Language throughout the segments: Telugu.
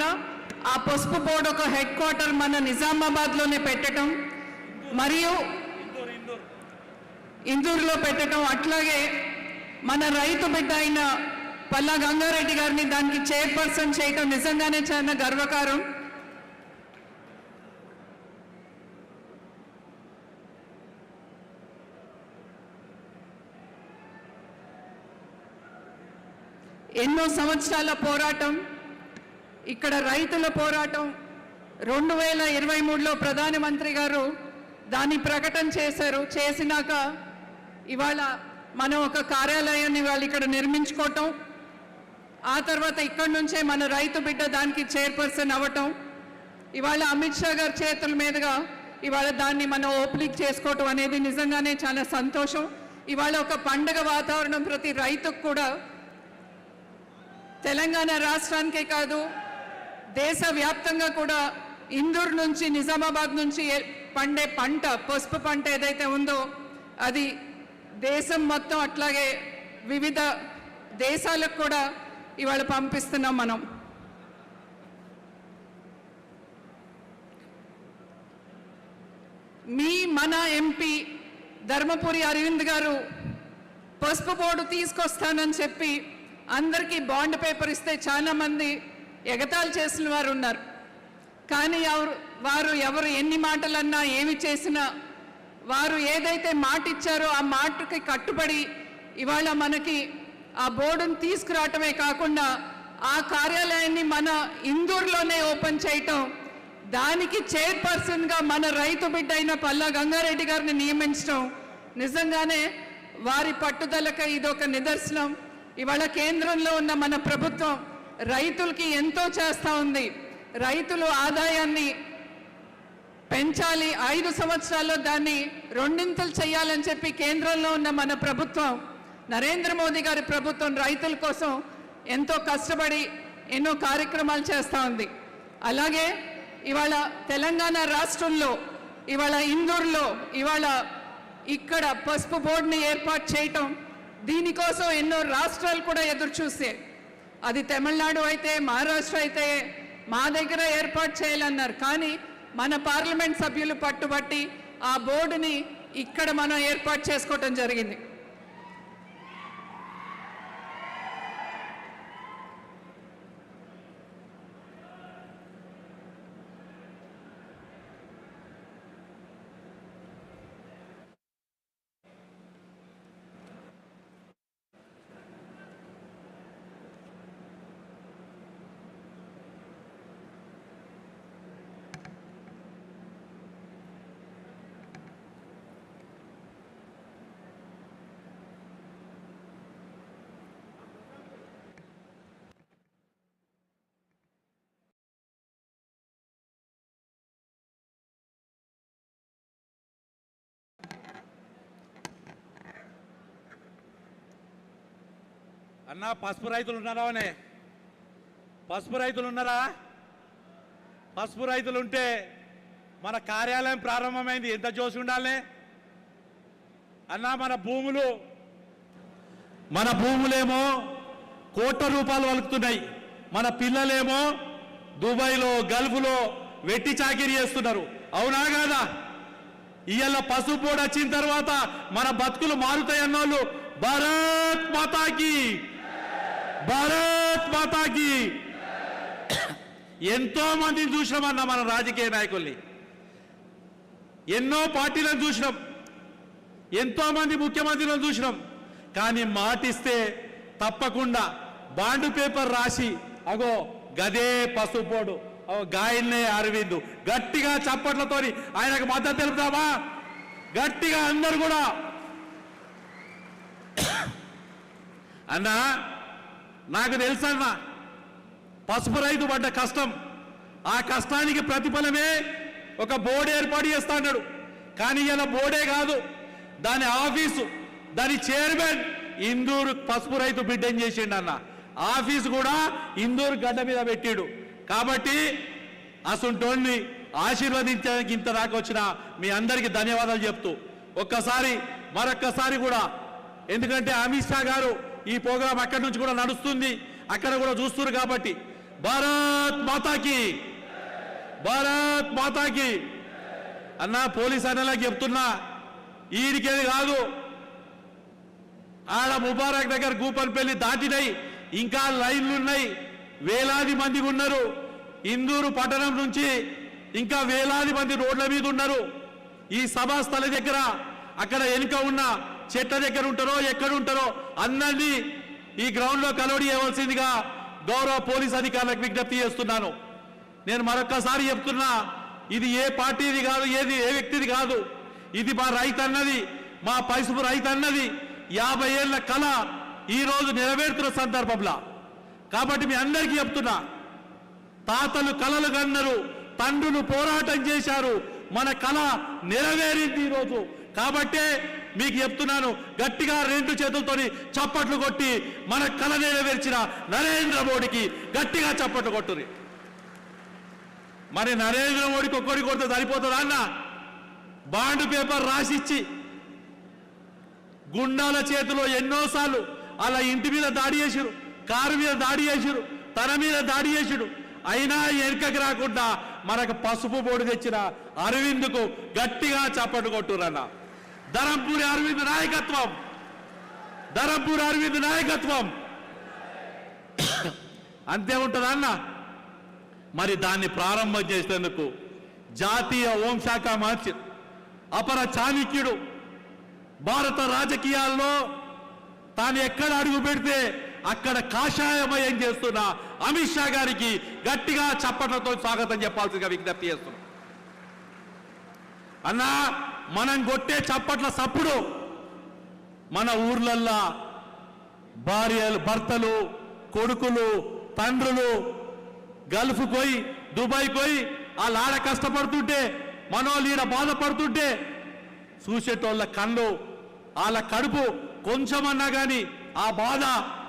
కాకుండా ఆ పసుపు బోర్డు ఒక హెడ్ క్వార్టర్ మన నిజామాబాద్లోనే పెట్టడం మరియు ఇందూరులో పెట్టడం అట్లాగే మన రైతు బిడ్డ అయిన పల్లా గంగారెడ్డి గారిని దానికి చైర్పర్సన్ చేయటం నిజంగానే చాలా గర్వకారం. ఎన్నో సంవత్సరాల పోరాటం ఇక్కడ రైతుల పోరాటం రెండు వేల ఇరవై మూడులో ప్రధానమంత్రి గారు దాన్ని ప్రకటన చేశారు. చేసినాక ఇవాళ మనం ఒక కార్యాలయాన్ని వాళ్ళు ఇక్కడ నిర్మించుకోవటం ఆ తర్వాత ఇక్కడి నుంచే మన రైతు బిడ్డ దానికి చైర్పర్సన్ అవ్వటం ఇవాళ అమిత్ షా గారి చేతుల మీదుగా ఇవాళ దాన్ని మనం ఓపెనింగ్ చేసుకోవటం అనేది నిజంగానే చాలా సంతోషం. ఇవాళ ఒక పండగ వాతావరణం ప్రతి రైతుకు కూడా తెలంగాణ రాష్ట్రానికే కాదు దేశవ్యాప్తంగా కూడా ఇందూర్ నుంచి నిజామాబాద్ నుంచి పండే పంట పసుపు పంట ఏదైతే ఉందో అది దేశం మొత్తం అట్లాగే వివిధ దేశాలకు కూడా ఇవాళ పంపిస్తున్నాం మనం. మీ మన ఎంపీ ధర్మపురి అరవింద్ గారు పసుపు బోర్డు తీసుకొస్తానని చెప్పి అందరికీ బాండ్ పేపర్ ఇస్తే చాలా ఎగతాలు ఎగతాళి చేసిన వారు ఉన్నారు. కానీ ఎవరు వారు ఎవరు ఎన్ని మాటలన్నా ఏమి చేసినా వారు ఏదైతే మాట ఇచ్చారో ఆ మాటకి కట్టుబడి ఇవాళ మనకి ఆ బోర్డును తీసుకురావటమే కాకుండా ఆ కార్యాలయాన్ని మన ఇందూరులోనే ఓపెన్ చేయటం దానికి చైర్పర్సన్గా మన రైతు బిడ్డ అయిన పల్లా గంగారెడ్డి గారిని నియమించడం నిజంగానే వారి పట్టుదలకి ఇదొక నిదర్శనం. ఇవాళ కేంద్రంలో ఉన్న మన ప్రభుత్వం రైతులకి ఎంతో చేస్తూ ఉంది. రైతులు ఆదాయాన్ని పెంచాలి. ఐదు సంవత్సరాల్లో దాన్ని రెండింతలు చేయాలని చెప్పి కేంద్రంలో ఉన్న మన ప్రభుత్వం నరేంద్ర మోదీ గారి ప్రభుత్వం రైతుల కోసం ఎంతో కష్టపడి ఎన్నో కార్యక్రమాలు చేస్తూ ఉంది. అలాగే ఇవాళ తెలంగాణ రాష్ట్రంలో ఇవాళ ఇందూరులో ఇవాళ ఇక్కడ పసుపు బోర్డుని ఏర్పాటు చేయటం దీనికోసం ఎన్నో రాష్ట్రాలు కూడా ఎదురు చూసే అది తమిళనాడు అయితే మహారాష్ట్ర అయితే మా దగ్గర ఏర్పాటు చేయాలన్నారు. కానీ మన పార్లమెంట్ సభ్యులు పట్టుబట్టి ఆ బోర్డుని ఇక్కడ మనం ఏర్పాటు చేసుకోవటం జరిగింది. అన్నా పసుపు రైతులు ఉన్నారా అనే? పసుపు రైతులు ఉన్నారా? పసుపు రైతులు ఉంటే మన కార్యాలయం ప్రారంభమైంది. ఎంత జోసి ఉండాలి అన్నా మన భూములు మన భూములేమో కోట్ల రూపాయలు వలుకుతున్నాయి. మన పిల్లలేమో దుబాయ్లో గల్ఫ్లో వెట్టి చాకిరీ చేస్తున్నారు. అవునా కాదా? ఇవాళ పసుపు బోర్డు వచ్చిన తర్వాత మన బతుకులు మారుతాయి అన్నోళ్ళు భారత్ మాతాకి! భారత్ మాతాకి. ఎంతో మందిని చూసినామన్న మన రాజకీయ నాయకుల్ని. ఎన్నో పార్టీలను చూసినాం. ఎంతో మంది ముఖ్యమంత్రులను చూసినాం. కానీ మాటిస్తే తప్పకుండా బాండ్ పేపర్ రాసి అగో గదే పసుపోడు గాయన్నే అరవిందు. గట్టిగా చప్పట్లతోని ఆయనకు మద్దతు తెలుపుతామా గట్టిగా అందరు కూడా. అన్నా నాకు తెలుసన్న పసుపు రైతు పడ్డ కష్టం. ఆ కష్టానికి ప్రతిఫలమే ఒక బోర్డు ఏర్పాటు చేస్తా అన్నాడు. కానీ ఇలా బోర్డే కాదు. దాని ఆఫీసు దాని చైర్మన్ ఇందూరు పసుపు రైతు బిడ్డని చేసిండు అన్న. ఆఫీసు కూడా ఇందూరు గడ్డ మీద పెట్టాడు. కాబట్టి అసంటోన్ని ఆశీర్వదించడానికి ఇంత దాకా వచ్చిన మీ అందరికీ ధన్యవాదాలు చెప్తూ ఒక్కసారి మరొక్కసారి కూడా. ఎందుకంటే అమిత్ షా గారు ఈ ప్రోగ్రాం అక్కడి నుంచి కూడా నడుస్తుంది. అక్కడ కూడా చూస్తున్నారు కాబట్టి. భారత్ మాతాకి. భారత్ మాతాకి. అన్న పోలీస్ అనేలా చెప్తున్నా. ఈడికేది కాదు. ఆడ ముబారక్ దగ్గర గూపన్పల్లి దాటినాయి ఇంకా లైన్లు ఉన్నాయి. వేలాది మంది ఉన్నారు. ఇందూరు పట్టణం నుంచి ఇంకా వేలాది మంది రోడ్ల మీద ఉన్నారు. ఈ సభా స్థల దగ్గర అక్కడ వెనుక ఉన్న చెట్ల దగ్గర ఉంటారో ఎక్కడ ఉంటారో అందరినీ ఈ గ్రౌండ్లో కలవడి చేయవలసిందిగా గౌరవ పోలీస్ అధికారులకు విజ్ఞప్తి చేస్తున్నాను. నేను మరొక్కసారి చెప్తున్నా ఇది ఏ పార్టీది కాదు ఏది ఏ వ్యక్తిది కాదు. ఇది మా రైతు అన్నది మా పైసుపు రైతు అన్నది యాభై ఏళ్ళ కళ ఈ రోజు నెరవేరుతున్న సందర్భంలో. కాబట్టి మీ అందరికీ చెప్తున్నా తాతలు కలలు కన్నారు తండ్రులు పోరాటం చేశారు మన కళ నెరవేరింది ఈరోజు కాబట్టే మీకు చెప్తున్నాను గట్టిగా రెండు చేతులతోని చప్పట్లు కొట్టి మన కళ నెరవేర్చిన నరేంద్ర మోడీకి గట్టిగా చప్పట్లు కొట్టురి మరి నరేంద్ర మోడీకి ఒక్కడికి కొడితే సరిపోతుందా అన్న? బాండ్ పేపర్ రాసిచ్చి గుండాల చేతిలో ఎన్నోసార్లు అలా ఇంటి మీద దాడి చేసిరు కారు మీద దాడి చేసిరు తన మీద దాడి చేసిడు అయినా ఎనకకి రాకుండా మనకు పసుపు బోడి తెచ్చిన అరవింద్కు గట్టిగా చప్పట్లు కొట్టురన్నా ధరంపూరి అరవింద్ నాయకత్వం. ధరంపూరి అరవింద్ నాయకత్వం. అంతే ఉంటుందా అన్న? మరి దాన్ని ప్రారంభం చేసేందుకు జాతీయ హోంశాఖ మంత్రి అపర చాణిక్యుడు భారత రాజకీయాల్లో తాను ఎక్కడ అడుగు పెడితే అక్కడ కాషాయమయం చేస్తున్న అమిత్ షా గారికి గట్టిగా చప్పట్లతో స్వాగతం చెప్పాల్సిందిగా విజ్ఞప్తి చేస్తున్నాం. అన్నా మనం కొట్టే చప్పట్ల సప్పుడు మన ఊర్లల్లా భార్యలు భర్తలు కొడుకులు తండ్రులు గల్ఫ్ పోయి దుబాయ్ పోయి వాళ్ళ ఆడ కష్టపడుతుంటే మనోళ్ళు ఈడ బాధపడుతుంటే చూసేటోళ్ళ కళ్ళు వాళ్ళ కడుపు కొంచెమన్నా కానీ ఆ బాధ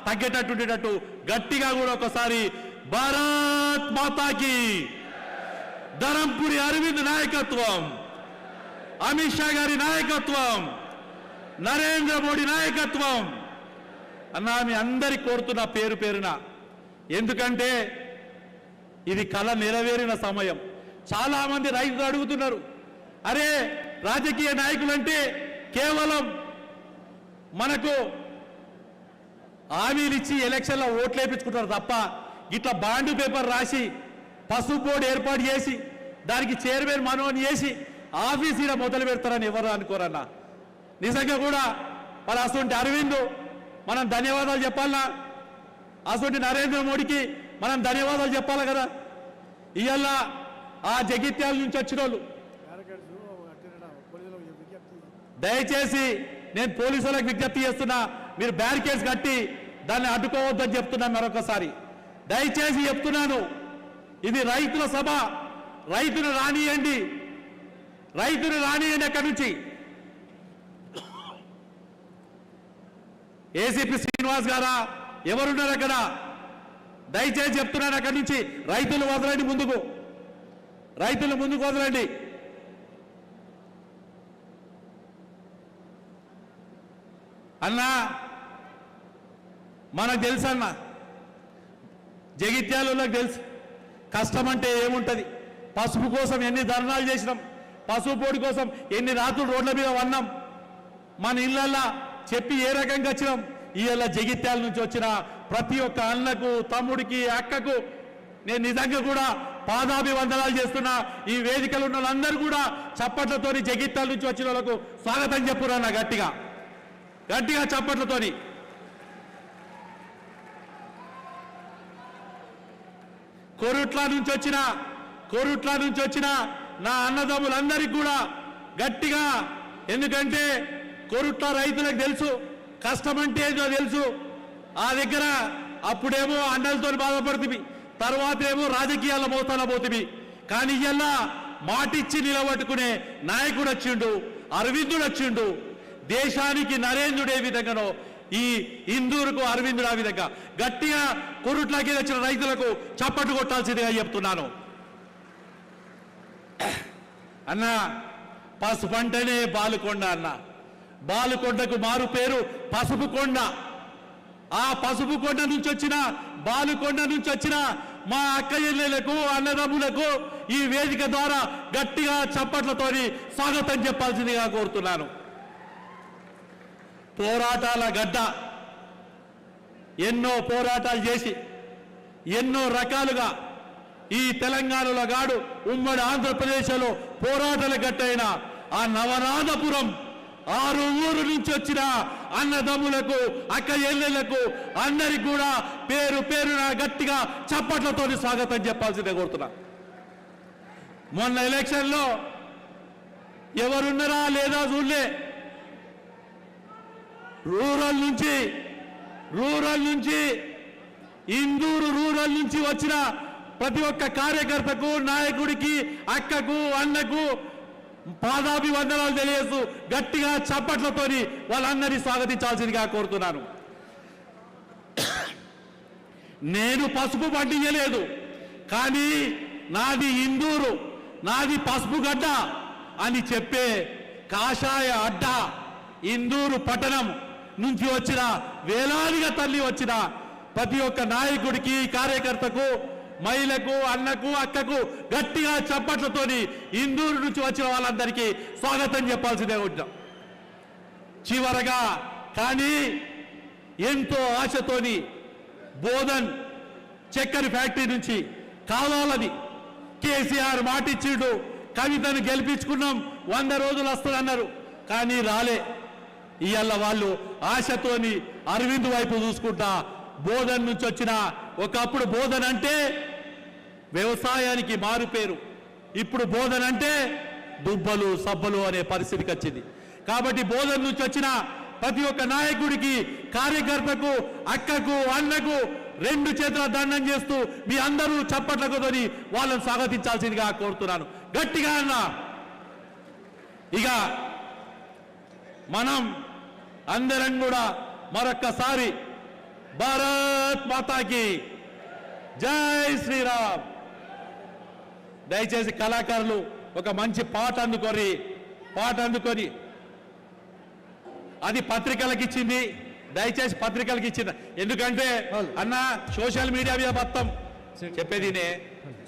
తగ్గేటట్టు ఉండేటట్టు గట్టిగా కూడా ఒకసారి భారత్ మాతాకి. ధరంపురి అరవింద్ నాయకత్వం. అమిత్ షా గారి నాయకత్వం నరేంద్ర మోడీ నాయకత్వం. అన్నా మీ అందరి కోరుతున్న పేరు పేరున. ఎందుకంటే ఇది కళ నెరవేరిన సమయం. చాలా మంది రైతులు అడుగుతున్నారు అరే రాజకీయ నాయకులంటే కేవలం మనకు హామీలు ఇచ్చి ఎలక్షన్లో ఓట్లు వేయించుకుంటారు తప్ప ఇట్లా బాండ్ పేపర్ రాసి పసుపు బోర్డు ఏర్పాటు చేసి దానికి చైర్మన్ మనోని చేసి ఆఫీస్ ఈడ మొదలు పెడతారని ఎవరు అనుకోరన్నా. నిజంగా కూడా వాళ్ళు అసలు అరవింద్ మనం ధన్యవాదాలు చెప్పాలనా అటువంటి నరేంద్ర మోడీకి మనం ధన్యవాదాలు చెప్పాలి కదా. ఇవాళ ఆ జగిత్యాల నుంచి వచ్చిన దయచేసి నేను పోలీసులకు విజ్ఞప్తి చేస్తున్నా మీరు బ్యారికేడ్స్ కట్టి దాన్ని అడ్డుకోవద్దని చెప్తున్నా మరొకసారి. దయచేసి చెప్తున్నాను ఇది రైతుల సభ రైతును రానియండి. రైతులు రానియండి అక్కడి నుంచి. ఏసీపీ శ్రీనివాస్ గారా ఎవరున్నారు అక్కడ? దయచేసి చెప్తున్నాను అక్కడి నుంచి. రైతులు వదలండి ముందుకు. రైతులు ముందుకు వదలండి. అన్నా మనకు తెలుసు అన్న జగిత్యాలలో తెలుసు. కష్టం అంటే ఏముంటది? పసుపు కోసం ఎన్ని ధర్నాలు చేసినాం? పసుపు కోసం ఎన్ని రాత్రులు రోడ్ల మీద వన్నాం? మన ఇళ్ళల్లా చెప్పి ఏ రకంగా వచ్చినాం? ఇవాళ జగిత్యాల నుంచి వచ్చిన ప్రతి ఒక్క అన్నకు తమ్ముడికి అక్కకు నేను నిజంగా కూడా పాదాభివందనాలు చేస్తున్నా. ఈ వేదికలు ఉన్న వాళ్ళందరూ కూడా చప్పట్లతోని జగిత్యాల నుంచి వచ్చిన వాళ్ళకు స్వాగతం చెప్పురా గట్టిగా. గట్టిగా చప్పట్లతోని. కోరుట్ల నుంచి వచ్చిన కోరుట్ల నుంచి వచ్చిన నా అన్నదమ్ములందరికీ కూడా గట్టిగా ఎందుకంటే కొరుట్ల రైతులకు తెలుసు కష్టం అంటే ఏదో తెలుసు. ఆ దగ్గర అప్పుడేమో అండలతో బాధపడుతుంది తర్వాత ఏమో రాజకీయాల మోతాన పోతుంది కానీ ఇలా మాటిచ్చి నిలబట్టుకునే నాయకుడు వచ్చిండు అరవిందుడు వచ్చిండు. దేశానికి నరేంద్రుడు ఏ విధంగానో ఈ ఇందూరుకు అరవిందుడు ఆ విధంగా. గట్టిగా కొరుట్లకి వచ్చిన రైతులకు చప్పట్లు కొట్టాల్సిందిగా చెప్తున్నాను. అన్న పసుపు అంటేనే బాలుకొండ అన్న. బాలుకొండకు మారు పేరు పసుపు కొండ. ఆ పసుపు కొండ నుంచి వచ్చిన బాలుకొండ నుంచి వచ్చిన మా అక్క చెల్లెలకు అన్నదమ్ములకు ఈ వేదిక ద్వారా గట్టిగా చప్పట్లతోని స్వాగతం చెప్పాల్సిందిగా కోరుతున్నాను. పోరాటాల గడ్డ. ఎన్నో పోరాటాలు చేసి ఎన్నో రకాలుగా ఈ తెలంగాణలో గాడు ఉమ్మడి ఆంధ్రప్రదేశ్లో పోరాటాల గట్టైన ఆ నవనాథపురం ఆరు ఊరు నుంచి వచ్చిన అన్నదమ్ములకు అక్క ఎల్లెళ్ళకు అందరికి కూడా పేరు పేరున గట్టిగా చప్పట్లతో స్వాగతం చెప్పాల్సిందే కోరుతున్నా. మొన్న ఎలక్షన్లో ఎవరున్నారా లేదా చూడలే. రూరల్ నుంచి రూరల్ నుంచి ఇందూరు రూరల్ నుంచి వచ్చిన ప్రతి ఒక్క కార్యకర్తకు నాయకుడికి అక్కకు అన్నకు పాదాభివందనాలు తెలియజేస్తూ గట్టిగా చప్పట్లతోని వాళ్ళందరినీ స్వాగతించాల్సిందిగా కోరుతున్నాను. నేను పసుపు పండించలేదు కానీ నాది ఇందూరు నాది పసుపు గడ్డ అని చెప్పే కాషాయ అడ్డ ఇందూరు పట్టణం నుంచి వచ్చిన వేలాదిగా తల్లి వచ్చిన ప్రతి ఒక్క నాయకుడికి కార్యకర్తకు మహిళకు అన్నకు అక్కకు గట్టిగా చప్పట్లతోని ఇందూరు నుంచి వచ్చిన వాళ్ళందరికీ స్వాగతం చెప్పాల్సిందే ఉంటాం చివరగా కానీ ఎంతో ఆశతోని బోధన్ చక్కెర ఫ్యాక్టరీ నుంచి కావాలని కేసీఆర్ మాటిచ్చిండు. కవితను గెలిపించుకున్నాం వంద రోజులు వస్తుందన్నారు. కానీ రాలే. ఇవాళ వాళ్ళు ఆశతోని అరవింద్ వైపు చూసుకుంటా బోధన్ నుంచి వచ్చిన. ఒకప్పుడు బోధన్ అంటే వ్యవసాయానికి మారు పేరు. ఇప్పుడు బోధన అంటే దుబ్బలు సబ్బలు అనే పరిస్థితికి వచ్చింది. కాబట్టి బోధన నుంచి వచ్చిన ప్రతి ఒక్క నాయకుడికి కార్యకర్తకు అక్కకు అన్నకు రెండు చేతుల దండం చేస్తూ మీ అందరూ చప్పట్లకుతోని వాళ్ళని స్వాగతించాల్సిందిగా కోరుతున్నాను. గట్టిగా అన్న. ఇక మనం అందరం కూడా మరొక్కసారి భారత్ మాతాకి జై శ్రీరామ్. దయచేసి కళాకారులు ఒక మంచి పాట అందుకొని పాట అందుకొని. అది పత్రికలకు ఇచ్చింది. దయచేసి పత్రికలకు ఇచ్చింది. ఎందుకంటే అన్న సోషల్ మీడియా మీద బతాం చెప్పేది నే.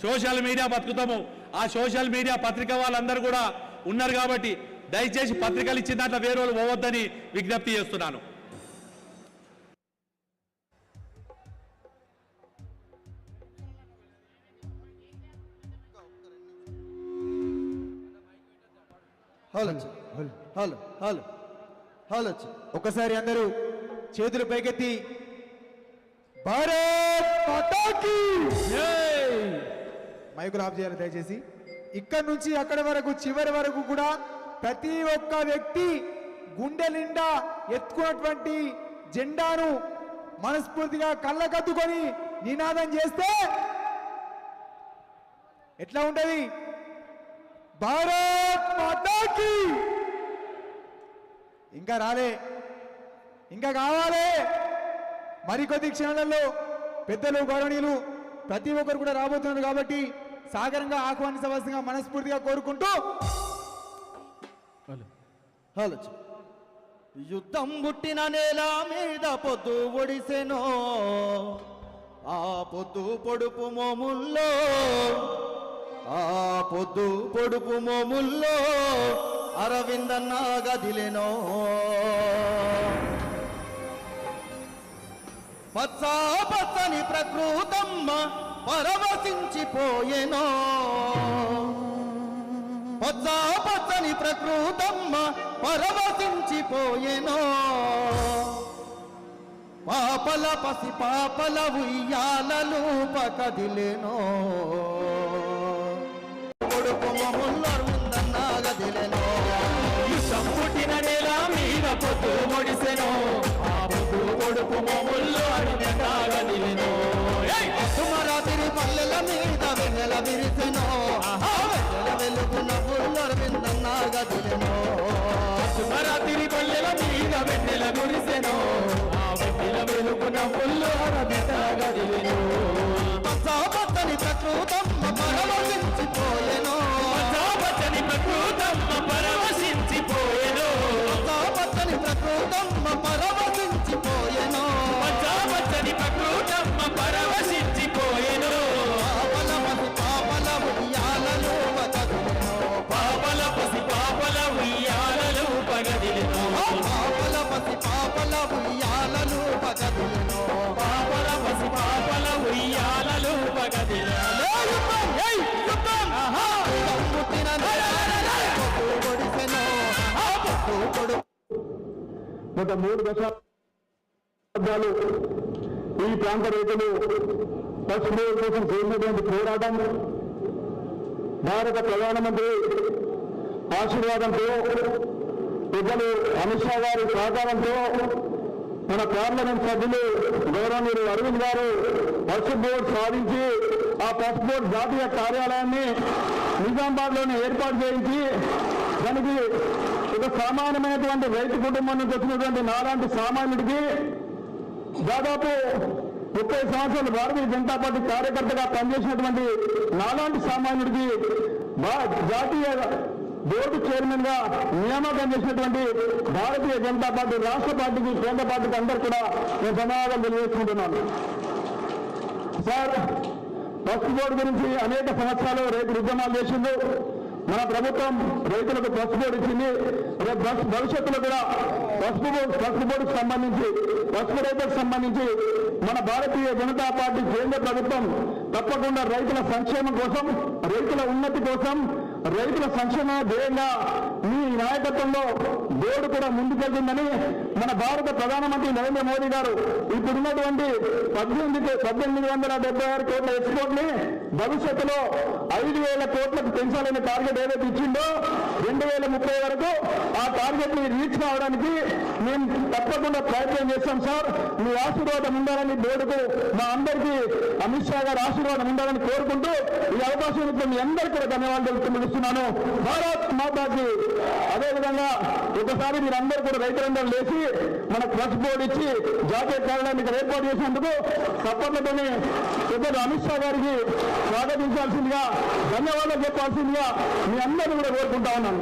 సోషల్ మీడియా బతుకుతాము. ఆ సోషల్ మీడియా పత్రిక వాళ్ళందరూ కూడా ఉన్నారు కాబట్టి దయచేసి పత్రికలు ఇచ్చిన దాంట్లో వేరే వాళ్ళు పోవద్దని విజ్ఞప్తి చేస్తున్నాను. హలో. హలో. హలో. హలో. ఒకసారి అందరూ చేతులు పైకెత్తి భారత్ మాతాకి! మైకులు ఆఫ్ చేయాలి దయచేసి. ఇక్కడ నుంచి అక్కడి వరకు చివరి వరకు కూడా ప్రతి ఒక్క వ్యక్తి గుండె నిండా ఎత్తుకున్నటువంటి జెండాను మనస్ఫూర్తిగా కళ్ళకద్దుకొని నినాదం చేస్తే ఎట్లా ఉంటది? భారత్ మాతాకి. ఇంకా రాలే. ఇంకా కావాలి. మరికొద్ది క్షణాలలో పెద్దలు గౌరవనీయులు ప్రతి ఒక్కరు కూడా రాబోతున్నారు కాబట్టి సాగరంగా ఆహ్వానించవలసిందిగా మనస్ఫూర్తిగా కోరుకుంటూ హలో. యుద్ధం పుట్టిన నేల మీద పొద్దు ఒడిసెనో ఆ పొద్దు పొడుపు మోముల్లో ఆ పొద్దు పొడుపు మోముల్లో అరవిందన్న గదిలెనో పచ్చ పచ్చని ప్రకృతమ్మ పరవశించిపోయేనో. పచ్చ పచ్చని ప్రకృతమ్మ పరవశించిపోయేనో. పాపల పసి పాపల ఉయ్యాలలు పకదిలేనో కొడుకు మమ్ముల్లరుందన్నా గదిలెనో యుద్ధం పుట్టిన నేల మీద పొద్దు మొడిసెనో ఆ పొద్దు కొడుకు మమ్ముల్లో అరుందన్నా సుమరాత్రి పల్లెల మీద వెన్నెల విరిసెనో వెన్నెల వెలుగున పుల్లరుందన్నా గదిలెనో సుమరాత్రి పల్లెల మీద వెన్నెల కురిసెనో ఆ వెన్నెల వెలుగున పుల్లు అరబిత పచ్చని ప్రకృతమ్మ పరవశించిపోయెను. పచ్చని ప్రకృతమ్మ పరవశించిపోయెను. పాపలమసి పాపల ఉయ్యాలలో పగదిలెను. పాపల పసి పాపల ఉయ్యాలలో పగదిలెను. పాపల పసి పాపల ఉయ్యాలలో పగదిలెను. గత మూడు దశాబ్దాలు ఈ ప్రాంత రైతులు పశ్చిమ కోసం చేసినటువంటి పోరాటం? భారత ప్రధానమంత్రి ఆశీర్వాదంతో పెద్దలు అమిత్ షా గారి సహకారంతో మన పార్లమెంట్ సభ్యులు గౌరవనీయులు అరవింద్ గారు పసుపు బోర్డు సాధించి ఆ పసుపు బోర్డు జాతీయ కార్యాలయాన్ని నిజామాబాద్లోనే ఏర్పాటు చేయించి దానికి ఒక సామాన్యమైనటువంటి రైతు కుటుంబం నుంచి వచ్చినటువంటి నాలాంటి సామాన్యుడికి దాదాపు ముప్పై సంవత్సరాలు భారతీయ జనతా పార్టీ కార్యకర్తగా పనిచేసినటువంటి నాలాంటి సామాన్యుడికి జాతీయ బోర్డు చైర్మన్గా నియామకం చేసినటువంటి భారతీయ జనతా పార్టీ రాష్ట్ర పార్టీకి కేంద్ర పార్టీకి అందరూ కూడా నేను ధన్యవాదాలు తెలియజేసుకుంటున్నాను. సార్ పసుపు బోర్డు గురించి అనేక సంవత్సరాలు రైతులు ఉద్యమాలు చేసిండు. మన ప్రభుత్వం రైతులకు పసుపు బోర్డు ఇచ్చింది. రేపు భవిష్యత్తులో కూడా పసుపు బోర్డు పసుపు బోర్డుకు సంబంధించి పసుపు రైతులకు సంబంధించి మన భారతీయ జనతా పార్టీ కేంద్ర ప్రభుత్వం తప్పకుండా రైతుల సంక్షేమం కోసం రైతుల ఉన్నతి కోసం రైతుల సంక్షేమ ధ్యేయంగా మీ ఈ నాయకత్వంలో బోర్డు కూడా ముందుకెళ్తుందని మన భారత ప్రధానమంత్రి నరేంద్ర మోదీ గారు ఇప్పుడున్నటువంటి పద్దెనిమిది పద్దెనిమిది వందల డెబ్బై ఆరు కోట్ల ఎక్స్పోర్ట్ని భవిష్యత్తులో ఐదు వేల కోట్లకు పెంచాలనే టార్గెట్ ఏదైతే ఇచ్చిందో రెండు వేల ముప్పై వరకు ఆ టార్గెట్ని రీచ్ కావడానికి మేము తప్పకుండా ప్రయత్నం చేస్తాం సార్. మీ ఆశీర్వాదం ఉండాలని బోర్డుకు మా అందరికీ అమిత్ షా గారు ఆశీర్వాదం ఉండాలని కోరుకుంటూ ఈ అవకాశం ఇచ్చిన మీ అందరికీ కూడా ధన్యవాదాలు తెలుపుతున్నాను. భారత్ మాతాకి అదేవిధంగా ఒకసారి మీరందరూ కూడా రైతులందరూ లేచి మనకు బస్ బోర్డు ఇచ్చి జాతీయ కార్యాలయాన్ని ఇక్కడ ఏర్పాటు చేసినందుకు తప్పట్లతోనే పెద్దలు అమిత్ షా గారికి స్వాగతించాల్సిందిగా ధన్యవాదాలు చెప్పాల్సిందిగా మీ అందరినీ కూడా కోరుకుంటా ఉన్నాను.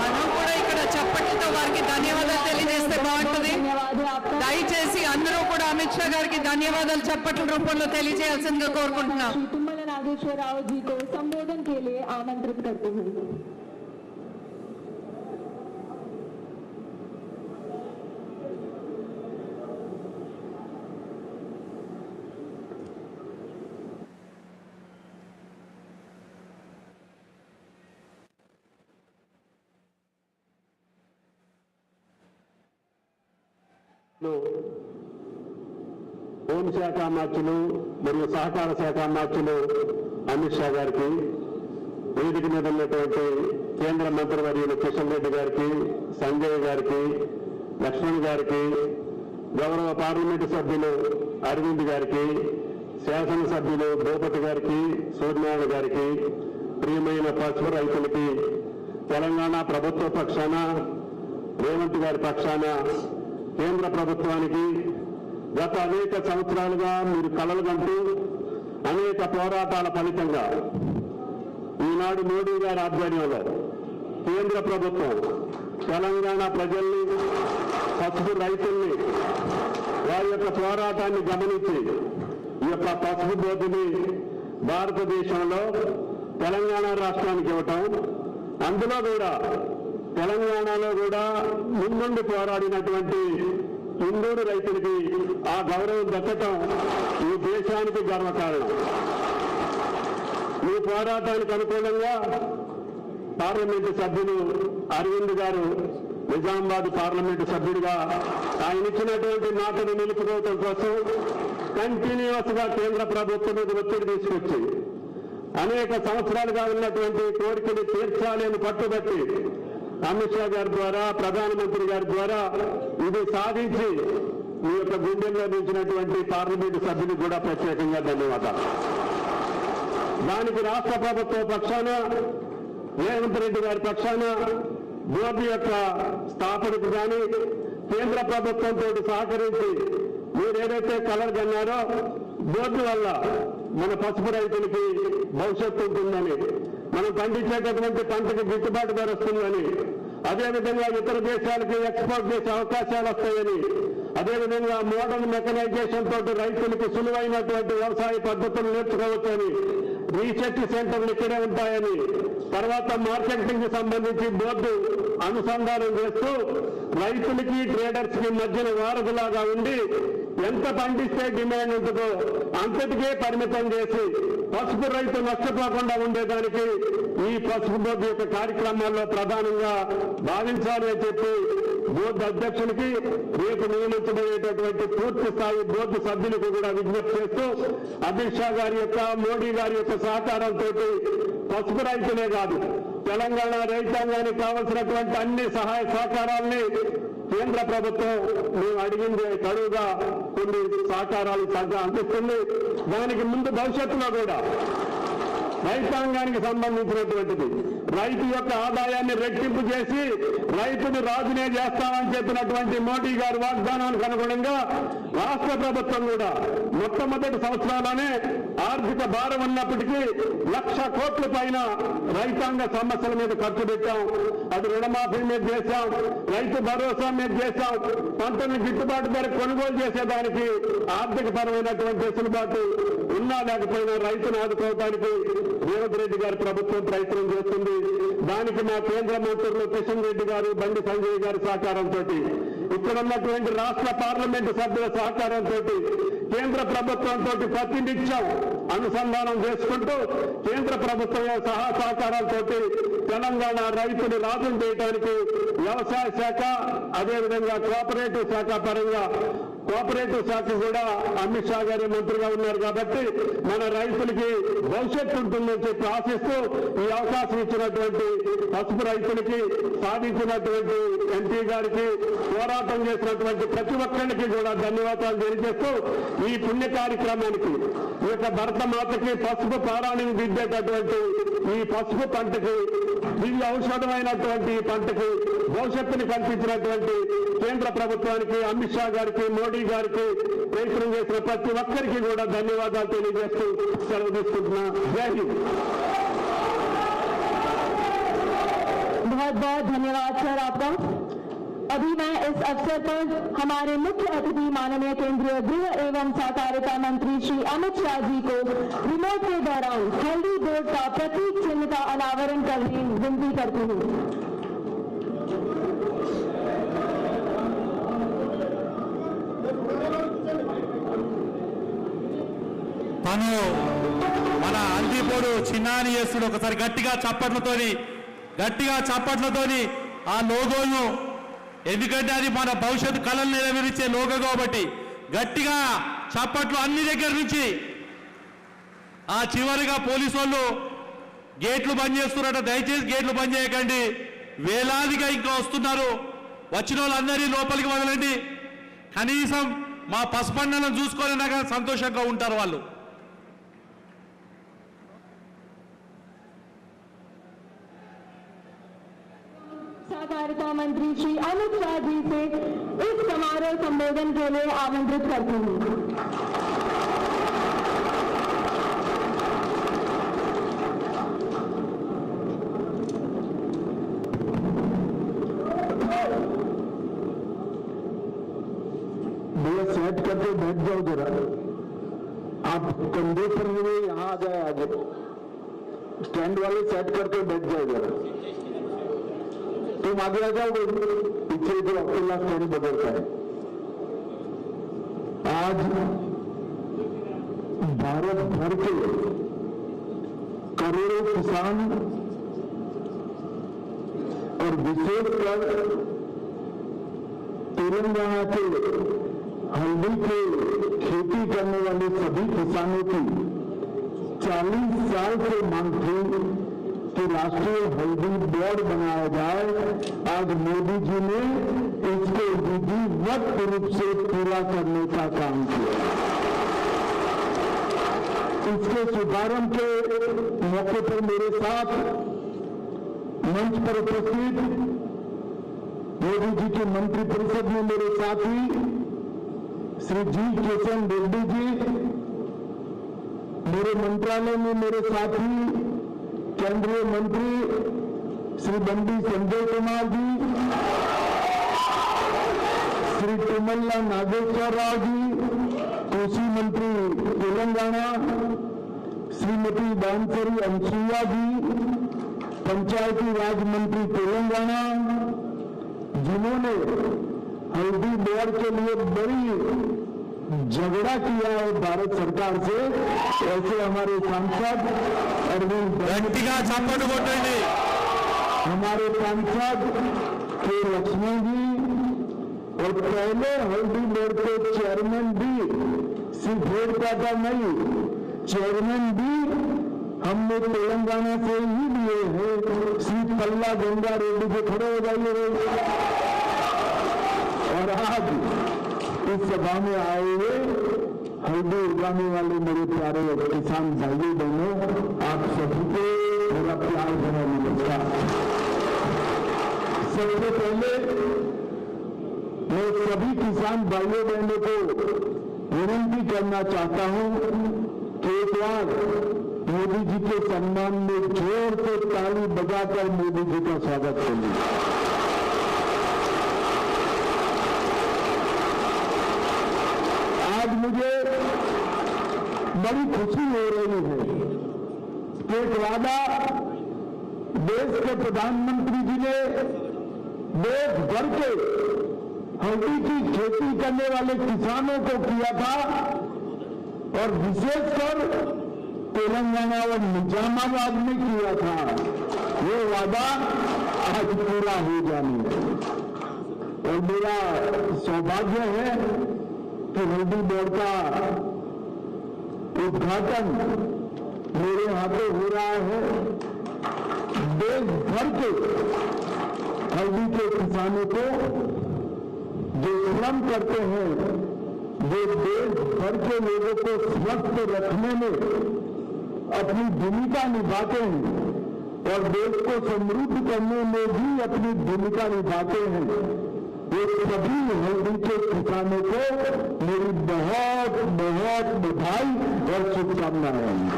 మనం కూడా ఇక్కడ చప్పట్లతో వారికి ధన్యవాదాలు తెలియజేస్తే బాగుంటుంది. దయచేసి అందరూ కూడా అమిత్ షా గారికి ధన్యవాదాలు చప్పట్ల రూపంలో తెలియజేయాల్సిందిగా కోరుకుంటున్నాం. लिए आमंत्रित करते हैं హోంశాఖ మార్చులు మరియు సహకార శాఖ మార్చులు అమిత్ షా గారికి వేదిక మీద ఉన్నటువంటి కేంద్ర మంత్రివర్యులు కిషన్ రెడ్డి గారికి సంజయ్ గారికి లక్ష్మణ్ గారికి గౌరవ పార్లమెంటు సభ్యులు అరవింద్ గారికి శాసనసభ్యులు భూపతి గారికి సూర్యనారాయణ గారికి ప్రియమైన పసుపు రైతులకి తెలంగాణ ప్రభుత్వ పక్షాన రేవంత్ గారి పక్షాన కేంద్ర ప్రభుత్వానికి గత అనేక సంవత్సరాలుగా మీరు కలలు కంటూ అనేక పోరాటాల ఫలితంగా ఈనాడు మోడీ గారి ఆధ్వర్యంలో కేంద్ర ప్రభుత్వం తెలంగాణ ప్రజల్ని పసుపు రైతుల్ని వారి యొక్క పోరాటాన్ని గమనించి ఈ యొక్క పసుపు బోర్డుని భారతదేశంలో తెలంగాణ రాష్ట్రానికి ఇవ్వటం. అందులో కూడా తెలంగాణలో కూడా ముందుండి పోరాడినటువంటి హిందూరు రైతులకి ఆ గౌరవం దక్కటం ఈ దేశానికి గర్వకారణం. ఈ పోరాటానికి అనుకూలంగా పార్లమెంటు సభ్యులు అరవింద్ గారు నిజామాబాద్ పార్లమెంటు సభ్యుడిగా ఆయన ఇచ్చినటువంటి మాటను నిలుపుకోవటం కోసం కంటిన్యూస్గా కేంద్ర ప్రభుత్వం మీద ఒత్తిడి తీసుకొచ్చి అనేక సంవత్సరాలుగా ఉన్నటువంటి కోరికలు తీర్చాలి అని పట్టుబట్టి అమిత్ షా గారి ద్వారా ప్రధానమంత్రి గారి ద్వారా ఇది సాధించి మీ యొక్క గుండెల్లో నిలిచినటువంటి పార్లమెంటు సభ్యులకు కూడా ప్రత్యేకంగా ధన్యవాదాలు. దానికి రాష్ట్ర ప్రభుత్వ పక్షాన రేవంత్ రెడ్డి గారి పక్షాన బోర్డు యొక్క స్థాపనకు కానీ కేంద్ర ప్రభుత్వంతో సహకరించి మీరు ఏదైతే కలర్ కన్నారో బోర్డు వల్ల మన పసుపు రైతులకి భవిష్యత్తు ఉంటుందని మనం పండించేటటువంటి పంటకి గిట్టుబాటు ధర వస్తుందని అదేవిధంగా ఇతర దేశాలకి ఎక్స్పోర్ట్ చేసే అవకాశాలు వస్తాయని అదేవిధంగా మోడర్న్ మెకనైజేషన్ తోటి రైతులకు సులువైనటువంటి వ్యవసాయ పద్ధతులు నేర్చుకోవచ్చని రీసెర్చ్ సెంటర్లు ఇక్కడే ఉంటాయని తర్వాత మార్కెటింగ్కి సంబంధించి బోర్డు అనుసంధానం చేస్తూ రైతులకి ట్రేడర్స్కి మధ్యన వారధులాగా ఉండి ఎంత పండిస్తే డిమాండ్ ఉంటుందో అంతటికే పరిమితం చేసి పసుపు రైతు నష్టపోకుండా ఉండేదానికి ఈ పసుపు బోర్డు యొక్క కార్యక్రమాల్లో ప్రధానంగా భావించాలని చెప్పి బోర్డు అధ్యక్షునికి రేపు నియమించబడేటటువంటి పూర్తి స్థాయి బోర్డు సభ్యులకు కూడా విజ్ఞప్తి చేస్తూ అమిత్ షా గారి యొక్క మోడీ గారి యొక్క సహకారంతో పసుపు రైతులే కాదు తెలంగాణ రైతాంగానికి కావలసినటువంటి అన్ని సహాయ సహకారాల్ని కేంద్ర ప్రభుత్వం మేము అడిగింది తడువుగా కొన్ని సహకారాలు సహా అందిస్తుంది. దానికి ముందు భవిష్యత్తులో కూడా రైతాంగానికి సంబంధించినటువంటిది రైతు యొక్క ఆదాయాన్ని రెట్టింపు చేసి రైతుని రాజునే చేస్తామని చెప్పినటువంటి మోడీ గారి వాగ్దానానికి అనుగుణంగా రాష్ట్ర ప్రభుత్వం కూడా మొట్టమొదటి సంవత్సరాలనే ఆర్థిక భారం ఉన్నప్పటికీ లక్ష కోట్ల పైన రైతాంగ సమస్యల మీద ఖర్చు పెట్టాం. అది రుణమాఫీ మీద చేశాం. రైతు భరోసా మీద చేశాం. పంటను గిట్టుబాటు ధర కొనుగోలు చేసేదానికి ఆర్థిక పరమైనటువంటి వెసులుబాటు ఉన్నా లేకపోయినా రైతును ఆదుకోవడానికి రేవంత్ రెడ్డి గారి ప్రభుత్వం ప్రయత్నం చేస్తుంది. దానికి మా కేంద్ర మంత్రులు కిషన్ రెడ్డి గారు బండి సంజయ్ గారి సహకారంతో ఇక్కడ ఉన్నటువంటి రాష్ట్ర పార్లమెంటు సభ్యుల సహకారంతో కేంద్ర ప్రభుత్వంతో ప్రతినిత్యం అనుసంధానం చేసుకుంటూ కేంద్ర ప్రభుత్వం సహా సహకారాలతో తెలంగాణ రైతులు రాజులు చేయడానికి వ్యవసాయ శాఖ అదేవిధంగా కోఆపరేటివ్ శాఖ పరంగా కోఆపరేటివ్ శాఖ కూడా అమిత్ షా గారి మంత్రిగా ఉన్నారు కాబట్టి మన రైతులకి భవిష్యత్తు ఉంటుందని చెప్పి ఆశిస్తూ ఈ అవకాశం ఇచ్చినటువంటి పసుపు రైతులకి సాధించినటువంటి ఎంపీ గారికి పోరాటం చేసినటువంటి ప్రతి ఒక్కరికి కూడా ధన్యవాదాలు తెలియజేస్తూ ఈ పుణ్య కార్యక్రమానికి ఈ యొక్క భరత మాతకి పసుపు ప్రాణానికి దిద్దేటటువంటి ఈ పసుపు పంటకి దివ్య ఔషధమైనటువంటి పంటకి భవిష్యత్తుని కల్పించినటువంటి కేంద్ర ప్రభుత్వానికి అమిత్ షా గారికి మోడీ గారికి ప్రయత్నం చేసిన ప్రతి ఒక్కరికి కూడా ధన్యవాదాలు తెలియజేస్తూ సెలవు తీసుకుంటున్నా జై హింద్ बहुत बहुत धन्यवाद सर आपका अभी मैं इस अवसर पर हमारे मुख्य अतिथि माननीय केंद्रीय गृह एवं सहकारिता मंत्री श्री अमित शाह जी को रिमोट के दौरान हेल्दी बोर्ड का प्रतीक चिन्ह का अनावरण करने विनती करती हूँ తను మన అందిపోడు చిన్నాని చేస్తుడు ఒకసారి గట్టిగా చప్పట్లతోని గట్టిగా చప్పట్లతోని ఆ లోగోను ఎందుకంటే అది మన భవిష్యత్తు కళలు నెరవేర్చే లోగో కాబట్టి గట్టిగా చప్పట్లు అన్ని దగ్గర నుంచి ఆ చివరిగా పోలీసు వాళ్ళు గేట్లు బంద్ చేస్తున్నారట. దయచేసి గేట్లు బంద్ చేయకండి. వేలాదిగా ఇంకా వస్తున్నారు. వచ్చిన వాళ్ళందరినీ లోపలికి వదలండి. కనీసం మా పసుపన్నలను చూసుకొని నాకు సంతోషంగా ఉంటారు వాళ్ళు. सहकारिता मंत्री श्री अमित शाह जी से इस समारोह संबोधन के लिए आमंत्रित करती हूँ। सेट करके बैठ जाओ जरा। आप कंधे पर हुए यहाँ आ जाए आगे। स्टैंड वाले सेट करके बैठ जाओ जरा। तुम आगे आ जाओ पीछे जो अकेला स्टैंड बदलता है? आज भारत भर के करोड़ों किसान और विशेषकर तेलंगाना के, हल्दी के खेती करने वाले सभी किसानों की 40 साल से मांग थी। कि राष्ट्रीय हल्दी बोर्ड बनाया जाए। आज मोदी जी ने इसको विधिवत रूप से पूरा करने का काम किया। इसके शुभारंभ के मौके पर मेरे साथ मंच पर उपस्थित मोदी जी के मंत्रिपरिषद में मेरे साथी श्री जी किशन रेड्डी जी, मेरे मंत्रालय में मेरे साथी केंद्रीय मंत्री श्री बंडी संजय कुमार जी, श्री तुमल्ला नागेश्वर राव जी, कृषि मंत्री तेलंगाना, श्रीमती बांसरी अनसुईया जी, पंचायती राज मंत्री तेलंगाना, जिन्होंने हल्दी बोर्ड के लिए बड़ी झगड़ा किया है भारत सरकार से ऐसे हमारे सांसद अरविंद हमारे सांसद के लक्ष्मण जी और पहले हल्दी बोर्ड के चेयरमैन भी सिर्फ़ वोट का नहीं चेयरमैन भी हमने तेलंगाना से ही लिए हैं। श्री पल्ला गंगा रेड्डी से खड़े हो जाइए। इस सभा में आए हुए हल्दी उगाने वाले मेरे प्यारे किसान भाइयों बहनों, आप सभी को मेरा प्यार भरा नमस्कार। सबसे पहले मैं सभी किसान भाइयों बहनों को विनती करना चाहता हूँ कि एक बार मोदी जी के सम्मान में ज़ोर से ताली बजाकर मोदी जी का स्वागत करिए आज मुझे बड़ी खुशी हो रही है। कि एक वादा देश के प्रधानमंत्री जी ने देश भर के हल्दी की खेती करने वाले किसानों को किया था और विशेषकर तेलंगाना और निजामाबाद में किया था। ये वादा आज पूरा हो जाने और मेरा सौभाग्य है कि हल्दी बोर्ड का उद्घाटन मेरे हाथों हो रहा है। देश भर के हल्दी के किसानों को जो श्रम करते हैं, वो देश भर के लोगों को स्वस्थ रखने में अपनी भूमिका निभाते हैं और देश को समृद्ध करने में भी अपनी भूमिका निभाते हैं। ये सभी हल्दी के किसानों को मेरी बहुत बहुत बधाई और शुभकामनाएँ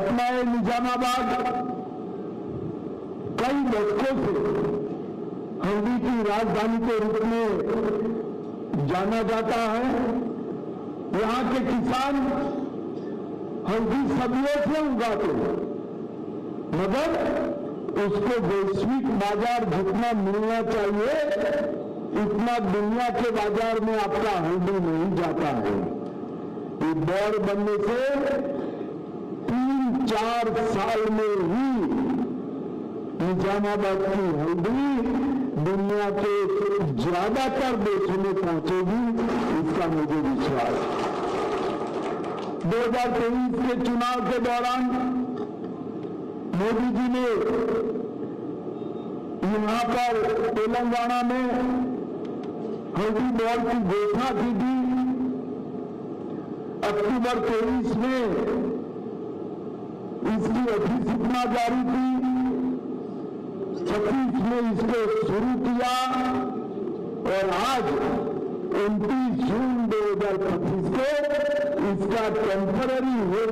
अपना ये निजामाबाद। कई दशकों से हल्दी की राजधानी के रूप में जाना जाता है। यहाँ के किसान हल्दी सदियों से उगाते हैं। मगर उसको वैश्विक बाज़ार जितना मिलना चाहिए इतना दुनिया के बाज़ार में आपका हल्दी नहीं जाता है। ये दौड़ बनने से तीन चार साल में ही निजामाबाद की हल्दी दुनिया के ज़्यादातर देशों में पहुंचेगी, इसका मुझे विश्वास। है 2023 के चुनाव के दौरान मोदी जी ने यहाँ पर तेलंगाना में हल्दी बोर्ड की घोषणा की थी। अक्टूबर तेईस में इसकी अधिसूचना जारी की छत्तीस में इसको शुरू किया और आज 29 जून 2025 को इसका टेम्पररी